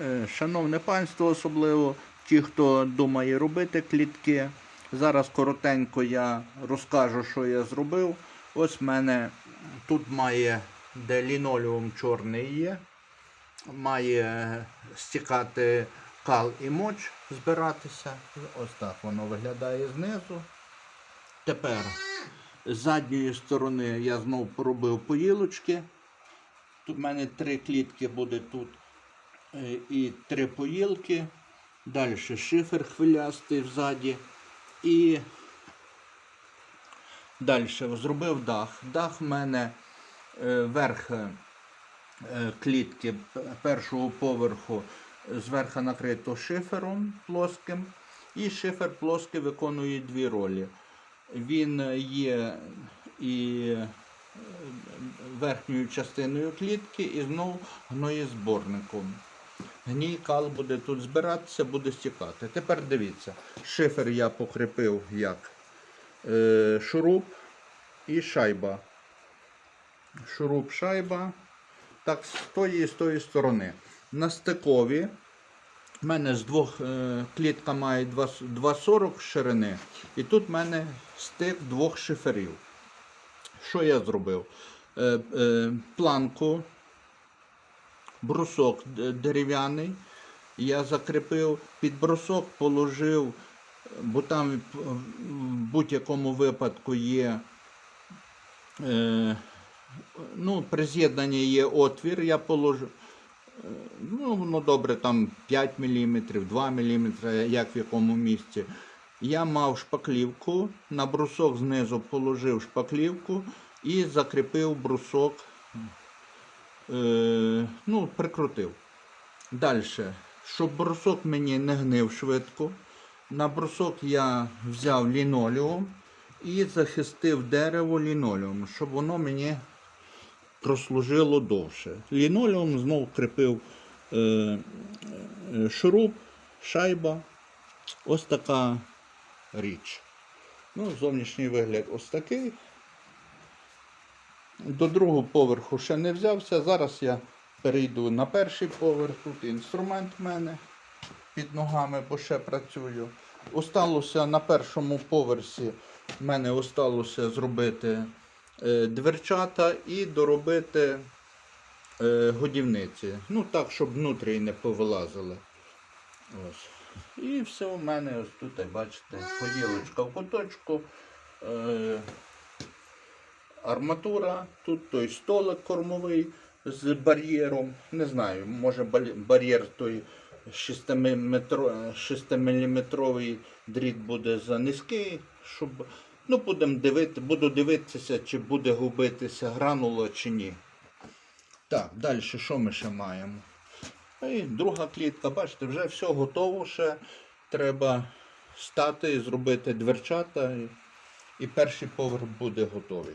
Е, Шановне панство, особливо ті, хто думає робити клітки. Зараз коротенько я розкажу, що я зробив. Ось в мене тут має, де лінолеум чорний є, має стікати кал і моч збиратися. Ось так воно виглядає знизу. Тепер з задньої сторони я знову поробив поїлочки. Тут в мене три клітки буде тут е, і три поїлки. Далі шифер хвилястий взаді. І далі зробив дах. Дах в мене е, верх е, клітки першого поверху зверху накрито шифером плоским. І шифер плоский виконує дві ролі. Він є і е, верхньою частиною клітки і знову гноєзборником. Гній кал буде тут збиратися, буде стікати. Тепер дивіться, шифер я покріпив як е, шуруп і шайба. Шуруп, шайба. Так, з тої і з тої сторони. На стикові в мене з двох е, клітка має 2,40 ширини. І тут в мене стик двох шиферів. Що я зробив? Е, е, планку, брусок дерев'яний. Я закріпив під брусок, положив, бо там в будь-якому випадку є. Е, ну, при з'єднанні є отвір, я положив. Е, Ну, добре, там 5 мм, 2 мм, як в якому місці. Я мав шпаклівку, на брусок знизу положив шпаклівку і закріпив брусок, е, ну, прикрутив. Далі, щоб брусок мені не гнив швидко, на брусок я взяв лінолеум і захистив дерево лінолеум, щоб воно мені прослужило довше. Лінолеум знов кріпив е, е, шуруп, шайба. Ось така річ. Ну, зовнішній вигляд ось такий. До другого поверху ще не взявся. Зараз я перейду на перший поверх. Тут інструмент в мене під ногами, бо ще працюю. Осталося на першому поверсі. в мене осталося зробити е, дверчата і доробити е, годівниці. Ну так, щоб внутрі не повилазили. Ось. І все у мене ось тут, бачите, поділочка в куточку. Арматура, тут той столик кормовий з бар'єром. Не знаю, може бар'єр той 6-мм дріт буде за низький, щоб. Ну, дивити, буду дивитися, чи буде губитися гранула чи ні. Так, далі що ми ще маємо? І друга клітка, бачите, вже все готово ще. Треба стати зробити дверчата, і перший поверх буде готовий.